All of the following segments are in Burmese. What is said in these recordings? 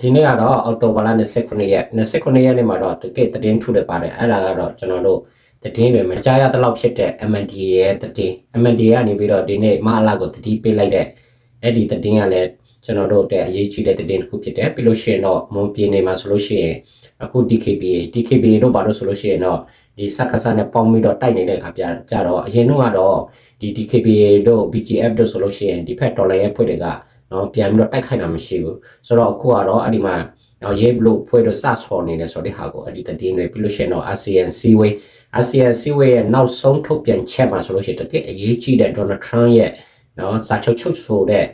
ဒီနေ့ကတော့အောက်တိုဘာလ29ရက်29ရက်နေ့မှာတော့တကယ့်သတင်းထုတ်တယ်ပါတယ်အဲ့ဒါကတော့ကျွန်တော်တို့သတင်းတွေမကြားရတဲ့လောက်ဖြစ်တဲ့ MND ရဲ့သတင်း MND ကနေပြီးတော့ဒီနေ့မဟာလာကိုတတိပေးလိုက်တဲ့အဲ့ဒီသတင်းကလည်းကျွန်တော်တို့တဲ့အရေးကြီးတဲ့သတင်းတစ်ခုဖြစ်တယ်ပြီးလို့ရှိရင်တော့မွန်ပြည်နယ်မှာဆိုလို့ရှိရင်အခု DKBA DKBA တို့ဘာလို့ဆိုလို့ရှိရင်တော့ဒီစက္ကစနဲ့ပေါင်းပြီးတော့တိုက်နေတဲ့အခါပြကြတော့အရင်ကတော့ဒီ DKBA တို့ BGF တို့ဆိုလို့ရှိရင်ဒီဖက်ဒေါ်လာရဲ့ဖွဲ့တွေက နော်ပြန်ပြီးတော့တိုက်ခိုက်တာမရှိဘူးဆိုတော့အခုကတော့အဲ့ဒီမှာနော်ရေးဘလို့ဖွဲ့တော့စဆော်နေတယ်ဆိုတဲ့ဟာကိုအဲ့ဒီတည်င်းတွေပြီးလို့ရှိရင်တော့ ASEAN Seaway ASEAN Seaway ရဲ့နောက်ဆုံးထုတ်ပြန်ချက်မှာဆိုလို့ရှိရင်တကယ်အရေးကြီးတဲ့ Donald Trump ရဲ့နော်စာချုပ်ချုပ်ဆိုတဲ့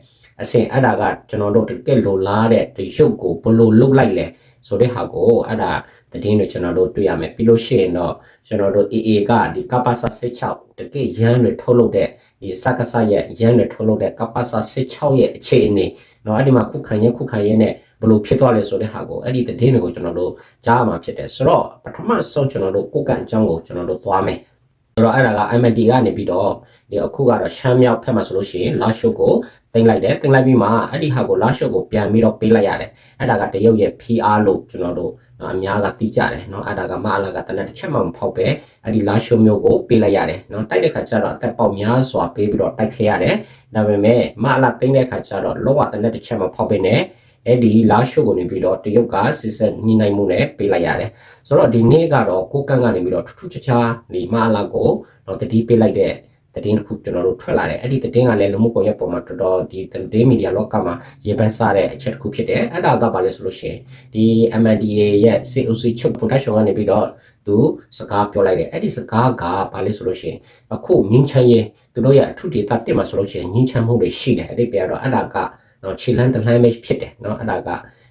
အစဉ်အဲ့ဒါကကျွန်တော်တို့တကယ်လိုလားတဲ့ဒီရုပ်ကိုဘလို့လုတ်လိုက်လဲဆိုတဲ့ဟာကိုအဲ့ဒါတည်င်းတွေကျွန်တော်တို့တွေ့ရမယ်ပြီးလို့ရှိရင်တော့ကျွန်တော်တို့ AA ကဒီကပ္ပစာ16တကယ်ရန်တွေထုတ်လုပ်တဲ့ ဒီစက္ကစရဲ့ရန်တွေထုတ်လုပ်တဲ့ကပ္ပစာ16ရဲ့အခြေအနေနော်အဲ့ဒီမှာခုခံရင်ခုခံရင်နဲ့ဘလို့ဖြစ်သွားလဲဆိုတဲ့ဟာကိုအဲ့ဒီတည်င်းတွေကိုကျွန်တော်တို့ကြားမှာဖြစ်တယ်ဆိုတော့ပထမဆုံးကျွန်တော်တို့ကိုကန်အကြောင်းကိုကျွန်တော်တို့သွားမယ်ဆိုတော့အဲ့ဒါက MND ကနေပြီးတော့ဒီအခုကတော့ရှမ်းမြောက်ဖက်မှာဆိုလို့ရှိရင်လာရှုပ်ကိုတင်လိုက်တယ်တင်လိုက်ပြီးမှအဲ့ဒီဟာကိုလာရှုပ်ကိုပြန်ပြီးတော့ပေးလိုက်ရတယ်အဲ့ဒါကတရုတ်ရဲ့ PR လို့ကျွန်တော်တို့ အများကတိကြတယ်နော်အတာကမအလာကတနက်တစ်ချက်မှမဖောက်ပဲအဲ့ဒီလာရှုံမျိုးကိုပေးလိုက်ရတယ်နော်တိုက်တဲ့ခါကျတော့အသက်ပေါက်များစွာပေးပြီးတော့တိုက်ခဲ့ရတယ်ဒါပေမဲ့မအလာသိမ့်တဲ့ခါကျတော့လောကတနက်တစ်ချက်မှဖောက်ပဲနဲ့အဲ့ဒီလာရှုပ်ကိုနေပြီးတော့တရုတ်ကစစ်ဆက်နှိနိုင်မှုနဲ့ပေးလိုက်ရတယ်ဆိုတော့ဒီနေ့ကတော့ကိုကန့်ကနေပြီးတော့ထူးထူးခြားခြားဒီမအလာကိုတော့တတိပေးလိုက်တဲ့ တည်င်းတစ်ခုကျွန်တော်တို့ထွက်လာတယ်အဲ့ဒီတည်င်းကလည်းလူမှုကွန်ရက်ပေါ်မှာတော်တော်ဒီတည်င်းမီဒီယာလောကမှာရေပန်းစားတဲ့အချက်တစ်ခုဖြစ်တယ်အဲ့ဒါကဘာလဲဆိုလို့ရှိရင်ဒီ MNDA ရဲ့ COC ချုပ် production ကနေပြီးတော့သူစကားပြောလိုက်တယ်အဲ့ဒီစကားကဘာလဲဆိုလို့ရှိရင်အခုငင်းချမ်းရဲ့သူတို့ရဲ့အထုဒေတာတက်မှာဆိုလို့ရှိရင်ငင်းချမ်းမှုတွေရှိတယ်အဲ့ဒီပြတော့အဲ့ဒါကနော်ခြေလန်းတလန်းပဲဖြစ်တယ်နော်အဲ့ဒါက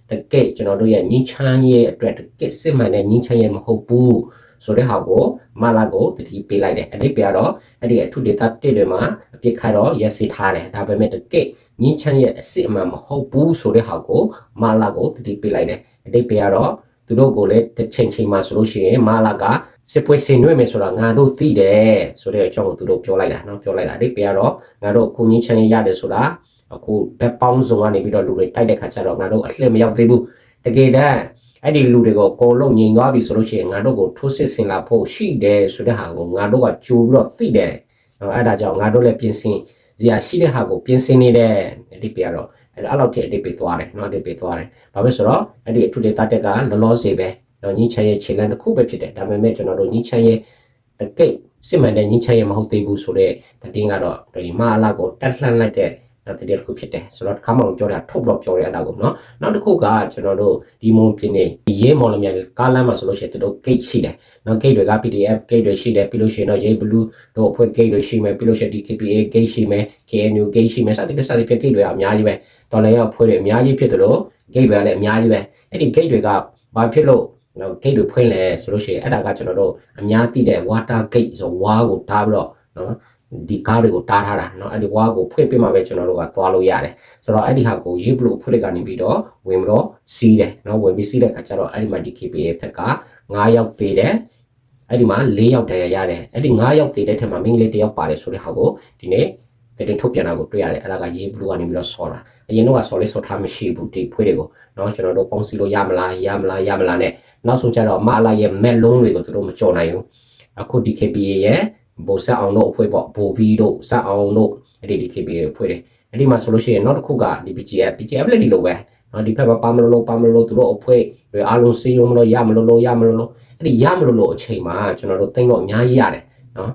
တကယ်ကျွန်တော်တို့ရဲ့ငင်းချမ်းရဲ့အတွက်တကယ်စစ်မှန်တဲ့ငင်းချမ်းရဲ့မဟုတ်ဘူးဆိုတဲ့ဟာကို မလာကိုတတိပေးလိုက်တယ်အတိတ်ပြတော့အဲ့ဒီအထုဒေတာတစ်တွေမှာအပြစ်ခတ်တော့ရက်စီထားတယ်ဒါပေမဲ့တကယ်ညင်းချမ်းရဲ့အစစ်အမှန်မဟုတ်ဘူးဆိုတဲ့ဟာကိုမလာကိုတတိပေးလိုက်တယ်အတိတ်ပြတော့သူတို့ကိုလည်းတစ်ချိန်ချိန်မှာဆိုလို့ရှိရင်မလာကစစ်ပွဲဆင်နွှဲမယ်ဆိုတာငါတို့သိတယ်ဆိုတဲ့အကြောင်းကိုသူတို့ပြောလိုက်တာနော်ပြောလိုက်တာအတိတ်ပြတော့ငါတို့ကိုညင်းချမ်းရတယ်ဆိုတာအခုဘက်ပေါင်းစုံကနေပြီးတော့လူတွေတိုက်တဲ့ခါကျတော့ငါတို့အလှည့်မရောက်သေးဘူးတကယ်တမ်း အဲ့ဒီလူတွေကိုအကုန်လုံးငြိမ်သွားပြီဆိုလို့ရှိရင်ငါတို့ကိုထိုးစစ်ဆင်လာဖို့ရှိတယ်ဆိုတဲ့ဟာကိုငါတို့ကကြိုးပြီးတော့သိတယ်နော်အဲ့ဒါကြောင့်ငါတို့လည်းပြင်ဆင်စရာရှိတဲ့ဟာကိုပြင်ဆင်နေတဲ့အဓိပ္ပာယ်ကတော့အဲ့အဲ့လောက်ထိအဓိပ္ပာယ်သွားတယ်နော်အဓိပ္ပာယ်သွားတယ်ဘာဖြစ်ဆိုတော့အဲ့ဒီအထုဒေတာတက်ကလောလောဆယ်ပဲနော်ညှိချရဲ့ခြေလမ်းတစ်ခုပဲဖြစ်တယ်ဒါပေမဲ့ကျွန်တော်တို့ညှိချရဲ့တကိတ်စစ်မှန်တဲ့ညှိချရဲ့မဟုတ်သေးဘူးဆိုတော့တတင်းကတော့ဒီမအလာကိုတက်လှမ်းလိုက်တဲ့ တတိယတစ်ခုဖြစ်တယ်ဆိုတော့ခါမလို့ပြောတာထုတ်လို့ပြောရတာကိုနော်နောက်တစ်ခုကကျွန်တော်တို့ဒီမုံပြင်းနေဒီရဲမော်လမြိုင်ကားလမ်းမှာဆိုလို့ရှိရင်တို့ gate ရှိတယ်နော် gate တွေက PDF gate တွေရှိတယ်ပြီးလို့ရှိရင်တော့ရဲ blue တို့အဖွဲ့ gate တွေရှိမယ်ပြီးလို့ရှိရင်ဒီ KPA gate ရှိမယ် KNU gate ရှိမယ်စသဖြင့်စသဖြင့် gate တွေကအများကြီးပဲတော်လည်းရအဖွဲ့တွေအများကြီးဖြစ်တယ်လို့ gate တွေကလည်းအများကြီးပဲအဲ့ဒီ gate တွေကဘာဖြစ်လို့နော် gate တွေဖွင့်လဲဆိုလို့ရှိရင်အဲ့ဒါကကျွန်တော်တို့အများသိတဲ့ water gate ဆိုဝါကိုထားပြီးတော့နော် ဒီကားတွေကိုတားထားတာเนาะအဲ့ဒီဝါးကိုဖွင့်ပြမှပဲကျွန်တော်တို့ကသွားလို့ရတယ်ဆိုတော့အဲ့ဒီဟာကိုရေးဘလို့ဖွင့်လိုက်ကနေပြီးတော့ဝင်ပြီးတော့စီးတယ်เนาะဝင်ပြီးစီးတဲ့အခါကျတော့အဲ့ဒီမှာ DKPA ဖက်က9ယောက်သေးတယ်အဲ့ဒီမှာ4ယောက်တည်းရတယ်အဲ့ဒီ9ယောက်သေးတဲ့ထက်မှာမိန်းကလေးတစ်ယောက်ပါတယ်ဆိုတဲ့ဟာကိုဒီနေ့တင်ထုတ်ပြန်တာကိုတွေ့ရတယ်အဲ့ဒါကရေးဘလို့ကနေပြီးတော့ဆော်တာအရင်တော့ဆော်လေးဆော်ထားမရှိဘူးဒီဖွေးတွေကိုเนาะကျွန်တော်တို့ပေါင်းစီလို့ရမလားရမလားရမလားနဲ့နောက်ဆုံးကျတော့မအလာရဲ့မက်လုံးတွေကိုသူတို့မကြော်နိုင်ဘူးအခု DKPA ရဲ့ ဘိုဆက်အောင်တို့အဖွဲ့ပေါ့ဘိုဘီတို့ဆက်အောင်တို့အဲ့ဒီ DKPA အဖွဲ့တွေအဲ့ဒီမှာဆိုလို့ရှိရင်နောက်တစ်ခုကဒီ PGF PGF လည်းဒီလိုပဲနော်ဒီဘက်မှာပါမလို့လို့ပါမလို့လို့သူတို့အဖွဲ့တွေအားလုံးစီးရုံမလို့ရမလို့လို့ရမလို့လို့အဲ့ဒီရမလို့လို့အချိန်မှာကျွန်တော်တို့သိတော့အများကြီးရတယ်နော်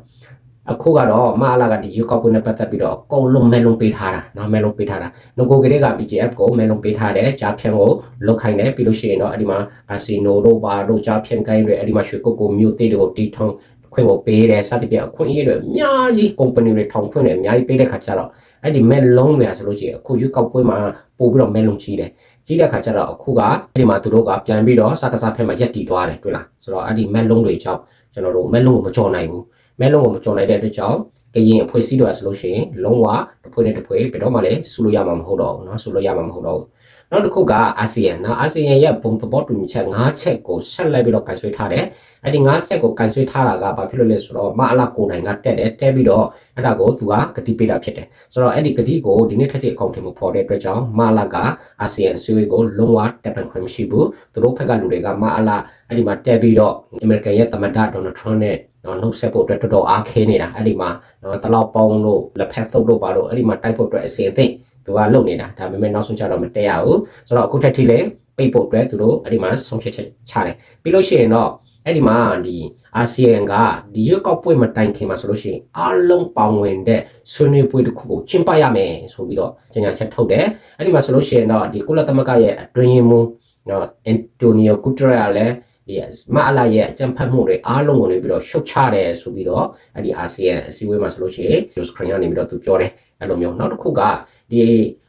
အခုကတော့မအလာကဒီယူကောက်ပွင့်နဲ့ပတ်သက်ပြီးတော့အကုန်လုံးမဲလုံးပေးထားတာနော်မဲလုံးပေးထားတာငကိုကလေးက PGF ကိုမဲလုံးပေးထားတယ်ဂျာဖြန်ကိုလုတ်ခိုင်းတယ်ပြီးလို့ရှိရင်တော့အဲ့ဒီမှာကာစီနိုတို့ဘာတို့ဂျာဖြန်ကိုင်းတွေအဲ့ဒီမှာရွှေကုတ်ကိုမြို့သေးတွေကိုတီထုံ ခွင့်ကိုပေးတယ်စသဖြင့်အခွင့်အရေးတွေအများကြီး company တွေထောင်ခွင့်တွေအများကြီးပေးတဲ့ခါကျတော့အဲ့ဒီမဲလုံးတွေဆိုလို့ရှိရင်အခုယူကောက်ပွင့်မှာပို့ပြီးတော့မဲလုံးကြီးတယ်ကြီးတဲ့ခါကျတော့အခုကအဲ့ဒီမှာသူတို့ကပြန်ပြီးတော့စကားစားဖက်မှာရက်တီသွားတယ်တွေ့လားဆိုတော့အဲ့ဒီမဲလုံးတွေကြောင့်ကျွန်တော်တို့မဲလုံးကိုမကြော်နိုင်ဘူးမဲလုံးကိုမကြော်နိုင်တဲ့အတွက်ကြောင့်ကရင်အဖွဲ့အစည်းတွေဆိုလို့ရှိရင်လုံးဝတစ်ဖွဲ့နဲ့တစ်ဖွဲ့ဘယ်တော့မှလည်းဆူလို့ရမှာမဟုတ်တော့ဘူးเนาะဆူလို့ရမှာမဟုတ်တော့ဘူး နောက်တစ်ခုကအာဆီယံနော်အာဆီယံရဲ့ဘုံသဘောတူညီချက်၅ချက်ကိုဆက်လက်ပြီးတော့ကန်ဆွေးထားတယ်အဲ့ဒီ၅ချက်ကိုကန်ဆွေးထားတာကဘာဖြစ်လို့လဲဆိုတော့မအလာကိုနိုင်ကတက်တယ်တက်ပြီးတော့အဲ့ဒါကိုသူကဂတိပေးတာဖြစ်တယ်ဆိုတော့အဲ့ဒီဂတိကိုဒီနေ့ထက်ထိအကောင့်ထဲမှာပေါ်တဲ့အတွက်ကြောင့်မအလာကအာဆီယံအစည်းအဝေးကိုလုံးဝတက်ပန်ခွင့်မရှိဘူးသူတို့ဘက်ကလူတွေကမအလာအဲ့ဒီမှာတက်ပြီးတော့အမေရိကန်ရဲ့သမ္မတဒေါ်နယ်ထရန့်နဲ့နော်နှုတ်ဆက်ဖို့အတွက်တော်တော်အားခဲနေတာအဲ့ဒီမှာနော်တလောက်ပေါင်းလို့လက်ဖက်သုတ်လို့ပါတော့အဲ့ဒီမှာတိုက်ဖို့အတွက်အစီအသိ သူကလုပ်နေတာဒါပေမဲ့နောက်ဆုံးကျတော့မတက်ရဘူးဆိုတော့အခုထက်ထိလည်းပိတ်ဖို့အတွက်သူတို့အဲ့ဒီမှာဆုံးဖြတ်ချက်ချတယ်ပြီးလို့ရှိရင်တော့အဲ့ဒီမှာဒီအာဆီယံကဒီရွက်ကောက်ပွဲမတိုင်ခင်မှာဆိုလို့ရှိရင်အားလုံးပေါင်းဝင်တဲ့ဆွေးနွေးပွဲတစ်ခုကိုကျင်းပရမယ်ဆိုပြီးတော့ကြေညာချက်ထုတ်တယ်အဲ့ဒီမှာဆိုလို့ရှိရင်တော့ဒီကုလသမဂ္ဂရဲ့အတွင်းရေးမှူးနော်အန်တိုနီယိုဂူတရက်လည်းဒီမအလာရဲ့အကြံဖတ်မှုတွေအားလုံးကိုနေပြီးတော့ရှုတ်ချတယ်ဆိုပြီးတော့အဲ့ဒီအာဆီယံအစည်းအဝေးမှာဆိုလို့ရှိရင်ယူစခရင်ကနေပြီးတော့သူပြောတယ်အဲ့လိုမျိုးနောက်တစ်ခုက ဒီ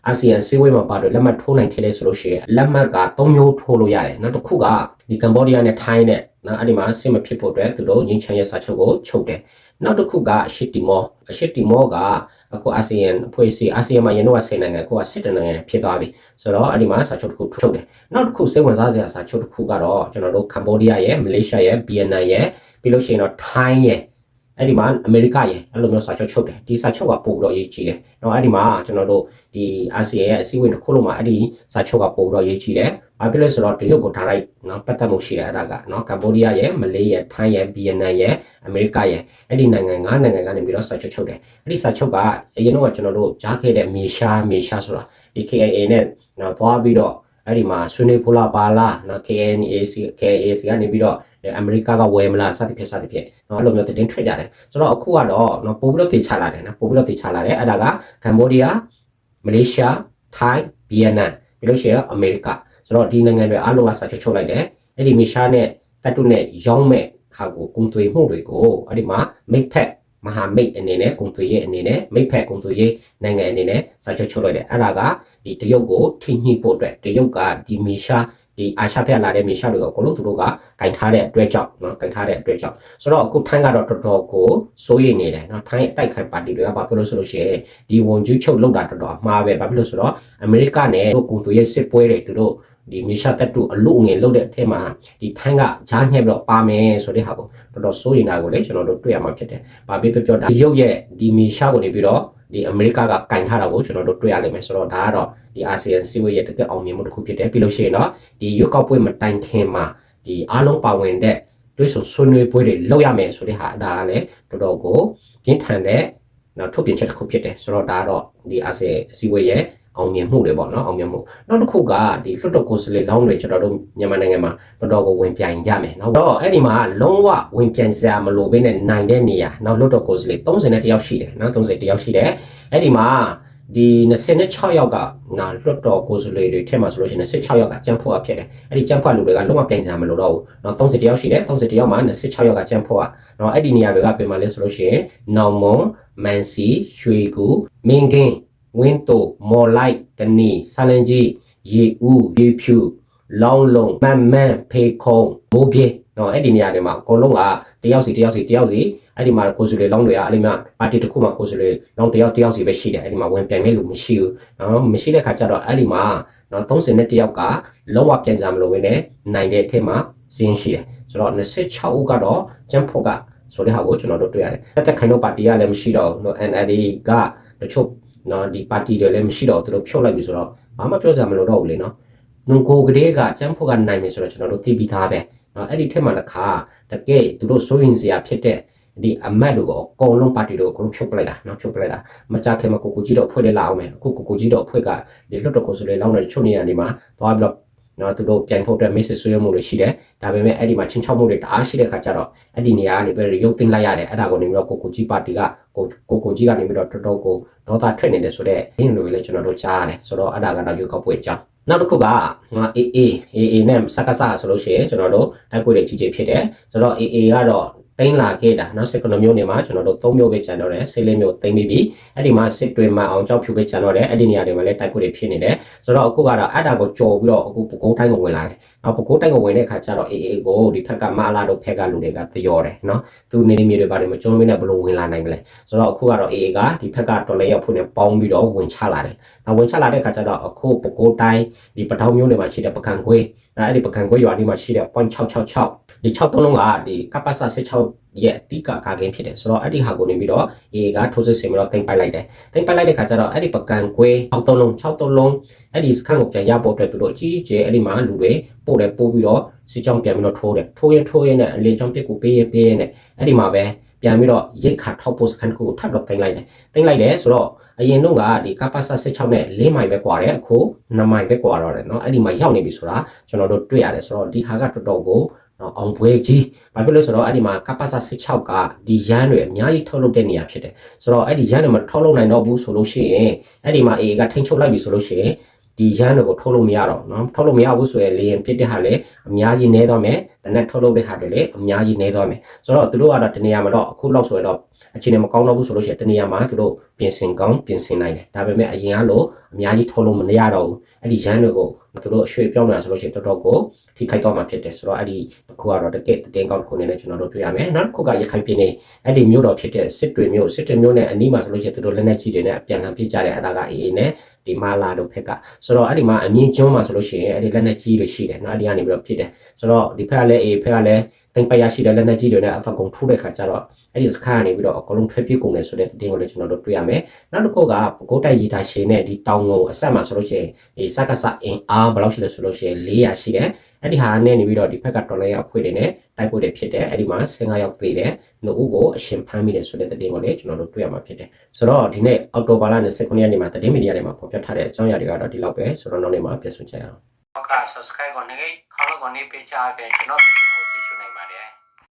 အာဆီယံအစည်းအဝေးမှာပါတယ်လက်မှတ်ထိုးနိုင်ခဲ့လဲဆိုလို့ရှိရင်လက်မှတ်က၃မျိုးထိုးလို့ရတယ်နောက်တစ်ခုကဒီကမ္ဘောဒီးယားနဲ့ထိုင်းနဲ့နော်အဲ့ဒီမှာအဆင်မဖြစ်ဖို့အတွက်သူတို့ငင်းချမ်းရဲ့စာချုပ်ကိုချုပ်တယ်နောက်တစ်ခုကအရှစ်တီမောအရှစ်တီမောကအခုအာဆီယံအဖွဲ့အစည်းအာဆီယံမှာရင်းတော့10နိုင်ငံကိုကစစ်တနိုင်ငံဖြစ်သွားပြီဆိုတော့အဲ့ဒီမှာစာချုပ်တစ်ခုထုတ်တယ်နောက်တစ်ခုစိတ်ဝင်စားစရာစာချုပ်တစ်ခုကတော့ကျွန်တော်တို့ကမ္ဘောဒီးယားရဲ့မလေးရှားရဲ့ဗီယက်နမ်ရဲ့ပြီးလို့ရှိရင်တော့ထိုင်းရဲ့ အဲ့ဒီမှာအမေရိကရဲ့အဲ့လိုမျိုးစာချုပ်ချုပ်တယ်ဒီစာချုပ်ကပို့ပြီးတော့ရေးကြည့်တယ်။တော့အဲ့ဒီမှာကျွန်တော်တို့ဒီအာဆီယံရဲ့အစည်းအဝေးတစ်ခုလုံးမှာအဲ့ဒီစာချုပ်ကပို့ပြီးတော့ရေးကြည့်တယ်။ဘာဖြစ်လဲဆိုတော့တရုတ်ကိုထားလိုက်နော်ပတ်သက်မှုရှိတယ်အဲ့ဒါကနော်ကမ္ဘောဒီးယားရဲ့မလေးရဲ့ထိုင်းရဲ့ဗီယက်နမ်ရဲ့အမေရိကရဲ့အဲ့ဒီနိုင်ငံ၅နိုင်ငံကနေပြီးတော့စာချုပ်ချုပ်တယ်။အဲ့ဒီစာချုပ်ကအရင်တော့ကျွန်တော်တို့ကြားခဲ့တဲ့မေရှားမေရှားဆိုတာဒီ KIA နဲ့နော်သွားပြီးတော့အဲ့ဒီမှာဆွေးနွေးဖို့လာပါလားနော် KNAC KAC ကနေပြီးတော့ အမေရိကကဝယ်မလားစသဖြင့်စသဖြင့်နော်အဲ့လိုမျိုးတင်ထွက်ကြတယ်ဆိုတော့အခုကတော့နော်ပို့ပြီးတော့တေချလာတယ်နော်ပို့ပြီးတော့တေချလာတယ်အဲ့ဒါကကမ္ဘောဒီးယားမလေးရှားထိုင်းဗီယက်နမ်ပြီးလို့ရှိရင်အမေရိကဆိုတော့ဒီနိုင်ငံတွေအားလုံးကစာချုပ်ချုပ်လိုက်တယ်အဲ့ဒီမီရှားနဲ့တက်တုနဲ့ရောင်းမဲ့ဟာကိုကုံသွေးမှုတွေကိုအဲ့ဒီမှာမိတ်ဖက်မဟာမိတ်အနေနဲ့ကုံသွေးရဲ့အနေနဲ့မိတ်ဖက်ကုံသွေးရဲ့နိုင်ငံအနေနဲ့စာချုပ်ချုပ်လိုက်တယ်အဲ့ဒါကဒီတရုတ်ကိုထိညှိဖို့အတွက်တရုတ်ကဒီမီရှား ဒီအာရှဖက်လာတဲ့မြေလျှောက်တွေကိုအကုန်လုံးသူတို့ကဂိုင်ထားတဲ့အတွက်ကြောင့်နော်ဂိုင်ထားတဲ့အတွက်ကြောင့်ဆိုတော့အခုထိုင်းကတော့တော်တော်ကိုစိုးရိမ်နေတယ်နော်ထိုင်းတိုက်ခိုက်ပါတီတွေကဘာဖြစ်လို့ဆိုလို့ရှိရင်ဒီဝန်ကြီးချုပ်လောက်တာတော်တော်အမှားပဲဘာဖြစ်လို့ဆိုတော့အမေရိကနဲ့တို့ကိုယ်သူရဲ့စစ်ပွဲတွေသူတို့ဒီမြေရှာတက်တူအလို့ငင်လုပ်တဲ့အထက်မှာဒီထိုင်းကဂျားညှက်ပြီးတော့ပါမယ်ဆိုတဲ့ဟာကိုတော်တော်စိုးရိမ်တာကိုလည်းကျွန်တော်တို့တွေ့ရမှာဖြစ်တယ်။ဘာဖြစ်ပြောပြောဒါရုပ်ရဲ့ဒီမြေရှာကိုနေပြီးတော့ ဒီအမေရိကကကင်ထားတာကိုကျွန်တော်တို့တွေ့ရလိမ့်မယ်ဆိုတော့ဒါကတော့ဒီအာဆီယံစီဝေးရဲ့တကယ်အောင်မြင်မှုတစ်ခုဖြစ်တယ်ပြီးလို့ရှိရင်တော့ဒီရွက်ကောက်ပွဲမတိုင်ခင်မှာဒီအားလုံးပါဝင်တဲ့တွဲဆုံဆွေးနွေးပွဲတွေလုပ်ရမယ်ဆိုတဲ့ဟာဒါကလည်းတော်တော်ကိုပြင်းထန်တဲ့နော်ထုတ်ပြန်ချက်တစ်ခုဖြစ်တယ်ဆိုတော့ဒါကတော့ဒီအာဆီယံစီဝေးရဲ့ အောင်မြင်မှုတွေပေါ့နော်အောင်မြင်မှုနောက်တစ်ခုကဒီလွတ်တော်ကိုယ်စားလှယ်လောင်းတွေကျွန်တော်တို့မြန်မာနိုင်ငံမှာတော်တော်ကိုဝင်ပြိုင်ကြမယ်နော်တော့အဲ့ဒီမှာလုံးဝဝင်ပြိုင်စရာမလိုဘဲနဲ့နိုင်တဲ့နေရာနောက်လွတ်တော်ကိုယ်စားလှယ်30နဲ့တယောက်ရှိတယ်နော်30တယောက်ရှိတယ်အဲ့ဒီမှာဒီ26ယောက်ကနာလွတ်တော်ကိုယ်စားလှယ်တွေထက်မှာဆိုလို့ရှိရင်26ယောက်ကကြံ့ဖို့အဖြစ်တယ်အဲ့ဒီကြံ့ဖို့လူတွေကလုံးဝပြိုင်စရာမလိုတော့ဘူးနော်30တယောက်ရှိတယ်30တယောက်မှာ26ယောက်ကကြံ့ဖို့อ่ะနော်အဲ့ဒီနေရာတွေကပြင်မှာလဲဆိုလို့ရှိရင်နောင်မွန်မန်စီရွှေကူမင်းကင်း ဝင်းတိုမော်လိုက်တနီဆာလန်ကြီးရေဦးရေဖြူလောင်းလုံးမန်မန်ဖေခုံမိုးပြေနော်အဲ့ဒီနေရာတွေမှာအကုန်လုံးကတယောက်စီတယောက်စီတယောက်စီအဲ့ဒီမှာကိုယ်စုလေလောင်းတွေကအဲ့ဒီမှာပါတီတစ်ခုမှာကိုယ်စုလေလောင်းတယောက်တယောက်စီပဲရှိတယ်အဲ့ဒီမှာဝင်ပြိုင်မဲ့လူမရှိဘူးနော်မရှိတဲ့ခါကျတော့အဲ့ဒီမှာနော်30နဲ့တယောက်ကလုံးဝပြန်စားမလို့ဝင်နေနိုင်တဲ့အထက်မှာစင်းရှိတယ်ဆိုတော့26ဦးကတော့ကျန်းဖို့ကဆိုတဲ့ဟာကိုကျွန်တော်တို့တွေ့ရတယ်တက်တက်ခိုင်တော့ပါတီကလည်းမရှိတော့ဘူးနော် NLD ကတချို့ နော်ဒီပါတီတွေလည်းမရှိတော့သူတို့ဖြုတ်လိုက်ပြီဆိုတော့ဘာမှပြောစရာမလိုတော့ဘူးလေနော်နုံကိုကလေးကကျန်းဖို့ကနိုင်ပြီဆိုတော့ကျွန်တော်တို့သိပြီးသားပဲနော်အဲ့ဒီထက်မှတစ်ခါတကယ်သူတို့စိုးရင်စရာဖြစ်တဲ့ဒီအမတ်တို့ကအကုန်လုံးပါတီတို့အကုန်လုံးဖြုတ်ပလိုက်တာနော်ဖြုတ်ပလိုက်တာမကြခင်မှာကိုကိုကြီးတော့ဖွဲ့လေလာအောင်မယ်အခုကိုကိုကြီးတော့ဖွဲ့ကဒီလွတ်တော်ကိုဆိုလေလောင်းတဲ့ချုပ်နေရနေမှာသွားပြီးတော့ နော်သူတို့ပြန်ဖို့အတွက် message ဆွေးနွေးမှုတွေရှိတယ်ဒါပေမဲ့အဲ့ဒီမှာချင်းချောက်မှုတွေတအားရှိတဲ့ခါကျတော့အဲ့ဒီနေရာကနေပြီးရုပ်သိမ်းလိုက်ရတယ်အဲ့ဒါကိုနေပြီးတော့ကိုကိုကြီးပါတီကကိုကိုကိုကြီးကနေပြီးတော့တော်တော်ကိုဒေါသထွက်နေတယ်ဆိုတော့အင်းလိုလည်းကျွန်တော်တို့ကြားရတယ်ဆိုတော့အဲ့ဒါကတော့ရုပ်ကောက်ပွဲအကြောင်းနောက်တစ်ခုကငါ AA AA နဲ့စကားစဆိုလို့ရှိရင်ကျွန်တော်တို့တိုက်ပွဲတွေကြီးကြီးဖြစ်တယ်ဆိုတော့ AA ကတော့ တင်လာခဲ့တာနော်စစ်ကလုံးမျိုးနေမှာကျွန်တော်တို့၃မျိုးပဲကျန်တော့တယ်ဆေးလေးမျိုးတင်ပြီးပြီအဲ့ဒီမှာစစ်တွေမှာအောင်ကြောက်ဖြူပဲကျန်တော့တယ်အဲ့ဒီနေရာတွေမှာလည်းတိုက်ပွဲတွေဖြစ်နေတယ်ဆိုတော့အခုကတော့အတာကိုကြော်ပြီးတော့အခုပကိုးတိုင်းကိုဝင်လာတယ်။နောက်ပကိုးတိုင်းကိုဝင်တဲ့အခါကျတော့အေးအေးကိုဒီထက်ကမလာတော့ဖက်ကလူတွေကသရောတယ်နော်သူနေနေမျိုးတွေပါတယ်မကျွန်းမင်းနဲ့ဘလို့ဝင်လာနိုင်မလဲဆိုတော့အခုကတော့အေးအေးကဒီဖက်ကတော်လေးရောက်ဖို့နဲ့ပေါင်းပြီးတော့ဝင်ချလာတယ်။နောက်ဝင်ချလာတဲ့အခါကျတော့အခုပကိုးတိုင်းဒီပထောင်မျိုးတွေမှာရှိတဲ့ပကံခွေးအဲ့ဒီပကံခွေးရွာဒီမှာရှိတဲ့ .666 ဒီ6သုံးလုံးကဒီကပ္ပစ16ရဲ့အတိကကာကင်းဖြစ်တယ်ဆိုတော့အဲ့ဒီဟာကိုနေပြီးတော့အေးကထိုးစစ်ဆင်ပြီးတော့တင်ပိုက်လိုက်တယ်တင်ပိုက်လိုက်တဲ့ခါကျတော့အဲ့ဒီပကံခွေး6သုံးလုံး6သုံးလုံးအဲ့ဒီစခန်းကိုပြန်ရဖို့အတွက်သူတို့အကြီးအကျယ်အဲ့ဒီမှာလူတွေပို့တယ်ပို့ပြီးတော့စစ်ကြောင်းပြန်ပြီးတော့ထိုးတယ်ထိုးရင်ထိုးရင်နဲ့အလေကြောင်းပစ်ကိုပေးရပေးရနဲ့အဲ့ဒီမှာပဲပြန်ပြီးတော့ရိတ်ခါထောက်ပို့စခန်းကိုထပ်တော့တင်လိုက်တယ်တင်လိုက်တယ်ဆိုတော့အရင်တော့ကဒီကပ္ပစ16နဲ့4မိုင်ပဲกว่าတယ်အခု9မိုင်ပဲกว่าတော့တယ်เนาะအဲ့ဒီမှာရောက်နေပြီဆိုတာကျွန်တော်တို့တွေ့ရတယ်ဆိုတော့ဒီဟာကတော်တော်ကို နော်အောင်ပွဲကြီးဘာဖြစ်လို့ဆိုတော့အဲ့ဒီမှာကပ္ပစ16ကဒီရန်တွေအများကြီးထုတ်လုပ်တဲ့နေရာဖြစ်တယ်ဆိုတော့အဲ့ဒီရန်တွေမထုတ်လုပ်နိုင်တော့ဘူးဆိုလို့ရှိရင်အဲ့ဒီမှာ AA ကထိန်းချုပ်လိုက်ပြီဆိုလို့ရှိရင်ဒီရန်တွေကိုထုတ်လို့မရတော့နော်ထုတ်လို့မရဘူးဆိုရင်လေရင်ပြစ်တဲ့ဟာလည်းအများကြီးနေတော့မယ်တနက်ထုတ်လုပ်တဲ့ဟာတွေလည်းအများကြီးနေတော့မယ်ဆိုတော့သူတို့ကတော့တနေရာမှာတော့အခုလောက်ဆိုရင်တော့အခြေအနေမကောင်းတော့ဘူးဆိုလို့ရှိရင်တနေရာမှာသူတို့ပြင်ဆင်ကောင်းပြင်ဆင်နိုင်တယ်ဒါပေမဲ့အရင်ကလို့အများကြီးထုတ်လို့မရတော့ဘူးအဲ့ဒီရန်တွေကို သူတို့အရွှေ့ပြောင်းလာဆိုလို့ရှိရင်တော်တော်ကိုထိခိုက်တော့မှာဖြစ်တယ်ဆိုတော့အဲ့ဒီတစ်ခုကတော့တကယ်တင်ကောင်းတစ်ခုအနေနဲ့ကျွန်တော်တို့တွေ့ရမယ်နောက်တစ်ခုကရခိုင်ပြည်နယ်အဲ့ဒီမြို့တော်ဖြစ်တဲ့စစ်တွေမြို့စစ်တွေမြို့နဲ့အနီးမှာဆိုလို့ရှိရင်သူတို့လက်နက်ကြီးတွေနဲ့အပြန်လှန်ပစ်ကြတဲ့အဲ့ဒါကအေးအေးနဲ့ဒီမာလာတို့ဖက်ကဆိုတော့အဲ့ဒီမှာအမြင့်ကျွန်းမှာဆိုလို့ရှိရင်အဲ့ဒီလက်နက်ကြီးတွေရှိတယ်နော်အဲ့ဒီကနေပြီးတော့ဖြစ်တယ်ဆိုတော့ဒီဖက်ကလည်းအေးဖက်ကလည်း တင်ပရရှိတဲ့လက်နက်ကြီးတွေနဲ့အသကုန်ထိုးတဲ့ခါကျတော့အဲ့ဒီစခါကနေပြီးတော့အကုန်လုံးထွက်ပြေးကုန်တယ်ဆိုတဲ့တင်ကိုလည်းကျွန်တော်တို့တွေ့ရမယ်နောက်တစ်ခုကပကိုးတိုက်ရီတာရှည်နဲ့ဒီတောင်ငုံအဆက်မှာဆိုလို့ရှိရင်ဒီစက္ကစအင်အားဘယ်လောက်ရှိလဲဆိုလို့ရှိရင်400ရှိတယ်အဲ့ဒီဟာနဲ့နေပြီးတော့ဒီဖက်ကတော်လိုင်းရောက်ဖွဲ့တွေနဲ့တိုက်ပွဲတွေဖြစ်တယ်အဲ့ဒီမှာ15ရောက်သေးတယ်နှုတ်ဦးကိုအရှင်ဖမ်းမိတယ်ဆိုတဲ့တင်ကိုလည်းကျွန်တော်တို့တွေ့ရမှာဖြစ်တယ်ဆိုတော့ဒီနေ့အောက်တိုဘာလ29ရက်နေ့မှာသတင်းမီဒီယာတွေမှာဖော်ပြထားတဲ့အကြောင်းအရာတွေကတော့ဒီလောက်ပဲဆိုတော့နောက်နေ့မှာပြန်ဆွကြရအောင်က subscribe ကိုနေခေါင်းကိုနေပေးချပေးကျွန်တော်ဗီဒီယို